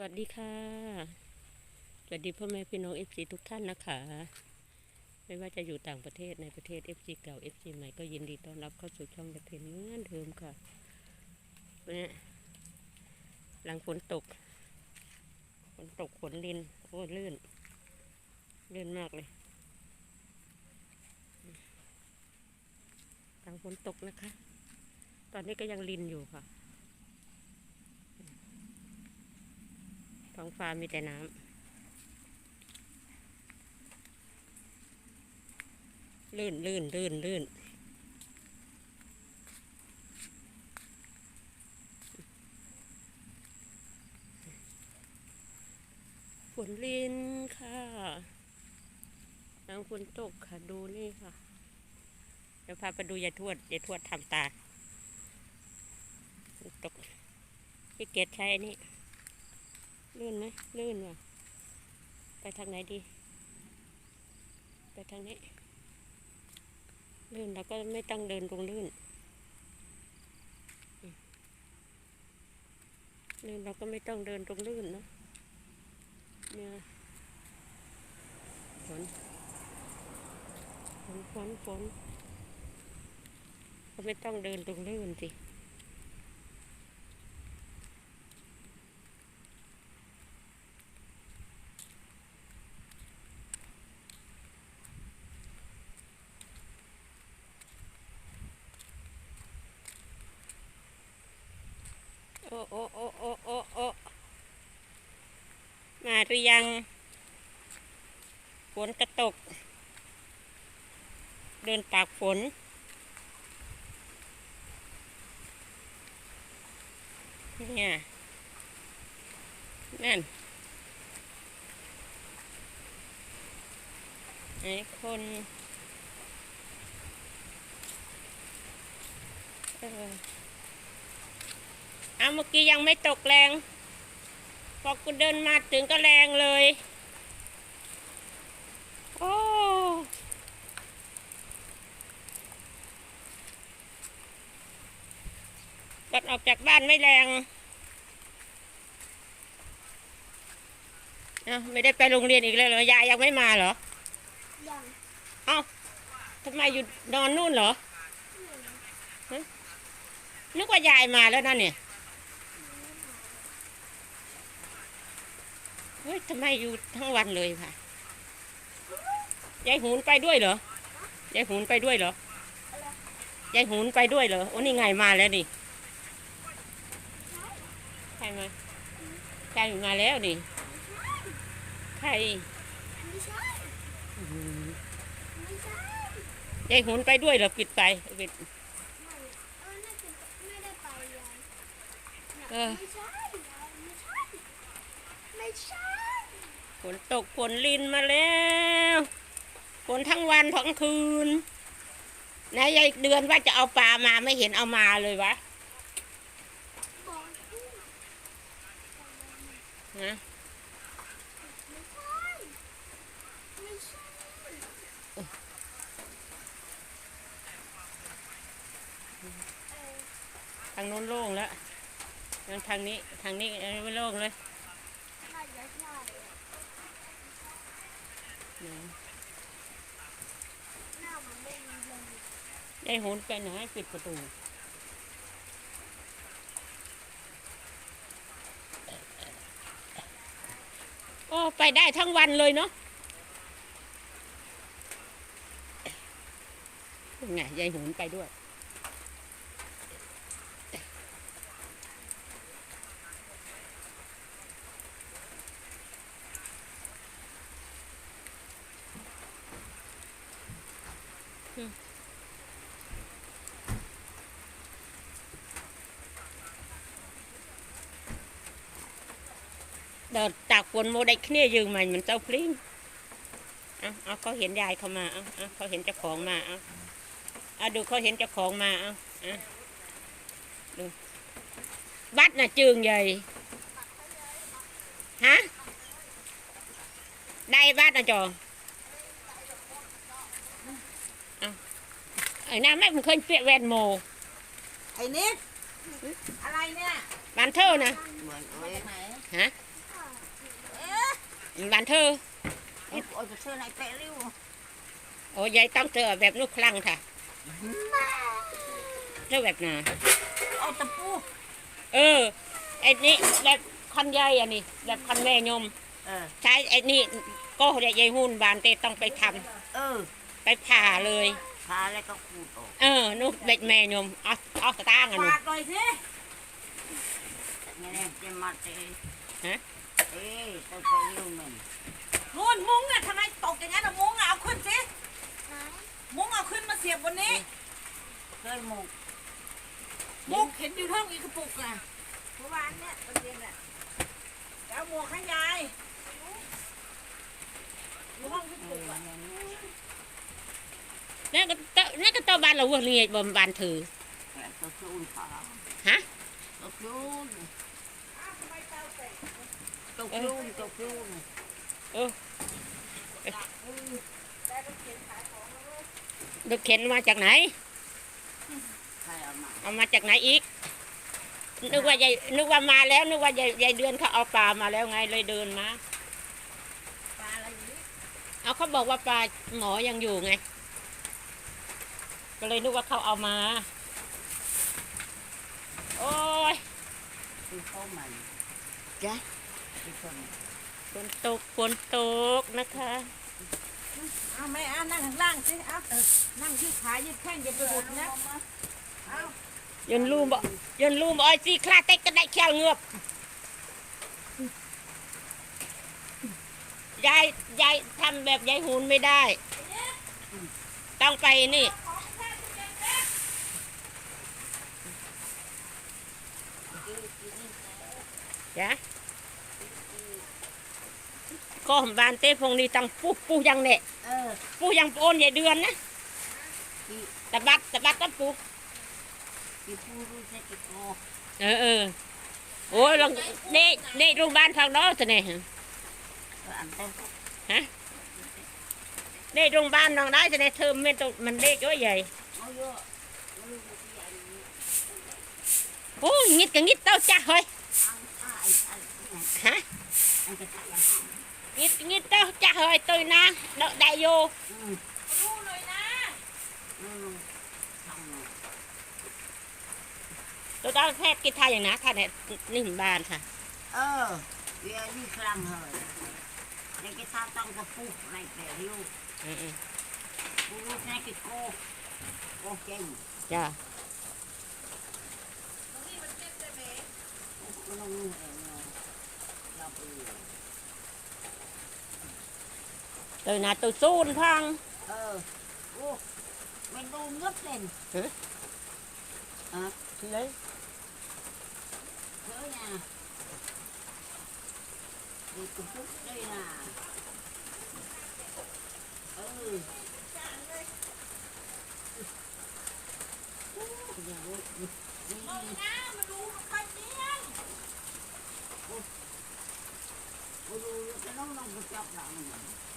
สวัสดีค่ะ สวัสดีพ่อแม่พี่น้องเอฟซีทุกท่านนะคะ ไม่ว่าจะอยู่ต่างประเทศในประเทศเอฟซีเก่าเอฟซีใหม่ก็ยินดีต้อนรับเข้าสู่ช่องยาเพนเหมือนเดิมค่ะเนี่ยหลังฝนตก ฝนตกฝนลินโอ้ลื่น ลื่นมากเลย หลังฝนตกนะคะ ตอนนี้ก็ยังลินอยู่ค่ะ ท้องฟ้ามีแต่น้ำลื่นลื่นลื่นลื่นฝนลินค่ะน้ำฝนตกค่ะดูนี่ค่ะเดี๋ยวพาไปดูยายทวดยายทวดทำตาตกพี่เกดใช้อันนี้ ลื่นไหมลื่นว่ะ ไปทางไหนดี ไปทางนี้ ลื่นแล้วก็ไม่ต้องเดินตรงลื่น ลื่นเราก็ไม่ต้องเดินตรงลื่นเนาะเนี่ยฝนฝนฝนฝนก็ไม่ต้องเดินตรงลื่นสิ โอ้โอ้โอ้โอ้โอ้โอ้มาหรือยังฝนกระตก เดินตากฝน เนี่ยนั่นไอ้คนเออ เอาเมื่อกี้ยังไม่ตกแรง พอกูเดินมาถึงก็แรงเลย โอ้รถออกจากบ้านไม่แรงเอ้าไม่ได้ไปโรงเรียนอีกแล้วเหรอ ยายยังไม่มาเหรอ ยัง เอ้าทำไมอยู่นอนนู่นเหรอฮะนึกว่ายายมาแล้วนั่นเนี่ย เฮ้ยทำไมอยู่ทั้งวันเลยค่ะ ยายหูนไปด้วยเหรอ ยายหูนไปด้วยเหรอ ยายหูนไปด้วยเหรอ โอ้นี่ไงมาแล้วนี่ใครมาใครมาแล้วนี่ ใครไม่ใช่อืมไม่ใช่ยายหูนไปด้วยเหรอปิดไปปิดไม่เออ ฝนตกฝนลินมาแล้วฝนทั้งวันทั้งคืนนายยายเดือนว่าจะเอาปลามาไม่เห็นเอามาเลยวะบอกที่นะทางโน้นโล่งแล้วทางนี้ทางนี้ไม่โล่งเลย น่าจะใช่ นะ หน้ามันไม่มี เลยยายหูนไปไหนปิดประตูโอ้ไปได้ทั้งวันเลยเนาะไงยายหุนไปด้วย เดินตากฝนโมได้เครียยืงมันมันเจ้าพลิ้งเอาเอาเขาเห็นยายเขา มาเอาเอาเขาเห็นเจ้าของมาเอาเอาดูเขาเห็นเจ้าของมาเอาเอาดูบัดน่ะจึงใหญ่ฮะได้บัดน่ะจอเอาไอ้น้าแม่มึงเคยเปียแวนโมไอ้นิดอะไรเนี่ยบ้านเท่านะเหมือนเอาไว้ไหนฮะใครบ้านเธอไอ้โอ้ยไปเสื้อไหนเปะริ้วโอ้ยายต้องเจอแบบลูกคลั่งค่ะเจอแบบน่ะเอาตะปูเออไอ้นี่แบบคันใหญ่อันนี้แบบคันแม่ยมเออใช้ไอ้นี่ก็เรียกยายหุ่นบานเตต้องไปทำเออ ไปผ่าเลย พาแล้วก็ขูดออกเออนุกเบ็ดแม่ยมเอาเอาสตางค์อะหนู ปาดหน่อยสิเนี่ยเนี่ยจะมาเตะฮะ เอ้ยตัวเปะริ้วมันนู่นมุ้งอะทำไมตกอย่างนั้นอะมุ้งอะเอาขึ้นสิไหนมุ้งเอาขึ้นมาเสียบบนนี้ เคยหมกมุ้งเห็นอยู่ท้องอีกกระปุกอะเมื่อวานเนี่ยตอนเย็นอะแล้วหมวกให้ยายอยู่ห้องกระเอปุกออะเนี่ยนั่นก็เตนั่นก็ตัวบ้านเราเวนี่บ่บ้านถือเนี่ยตัวคูนขาฮะตัวคูนตัวคูนตัวคูนเออเด็กเข็นมาจากไหนใครเอามาเอามาจากไหนอีก นึกว่ายายนึกว่ามาแล้ว นึกว่ายายยายเดือนเขาเอาปลามาแล้วไงเลยเดินมา ปลาอะไรอยู่นี่เอาเขาบอกว่าปลาหมอยังอยู่ไง ก็เลยนึกว่าเขาเอามา โอ้ยคือเข้ามันจ้ะคือคนฝนตกฝนตกนะคะเอาไม่เอานั่งข้างล่างสิเอาเออนั่งยืดขายืดแข้งอย่าไปหุดนะเอายันลูมบ่ยันลูมบ่อ้อยสิคลาเต็กก็ได้แค่เงือบยายยายทำแบบยายหูนไม่ได้ ต้องไปนี่ จ้ะก็หมบ้านเต้พงนี่ตังปูปูยังเนี่ยเออปูยังโอนใหญ่เดือนนะตะบัดตะบัดตะปูที่ผู้รู้ใช่กี่โกเออเออโอ้ยลองเน่เน่โรงพยาบาลทางน้อจะเนี่ยก็อันเต้นเน่โรงพยาบาลทางได้จะเนี่ยเธอมันต้องมันเด็กเยอะใหญ่เอาเยอะไม่รู้ว่าที่อันนี้โอ้ยงิดกับงิดเต้าจ้าเฮ้ย ងៀតងៀតទៅចាស់ហើយទៅណាដកដាក់យោយូរលុយណាទៅដល់ខេតគេថាយ៉ាងណាថានេះមិនបានថាអឺវានេះខ្លាំងហើយតែគេថាតង់កពុះណៃតែយូរអឺអឺពូណៃគេកោកោចេញចាមកនេះមិនទេទេមេក្នុងនោះ นค่ะเออเวียนี่ครั้งเหยในกิตาต้องกระปุกในแต่ริ้วอืม ผู้รู้ใช่กี่โกโกเก่ง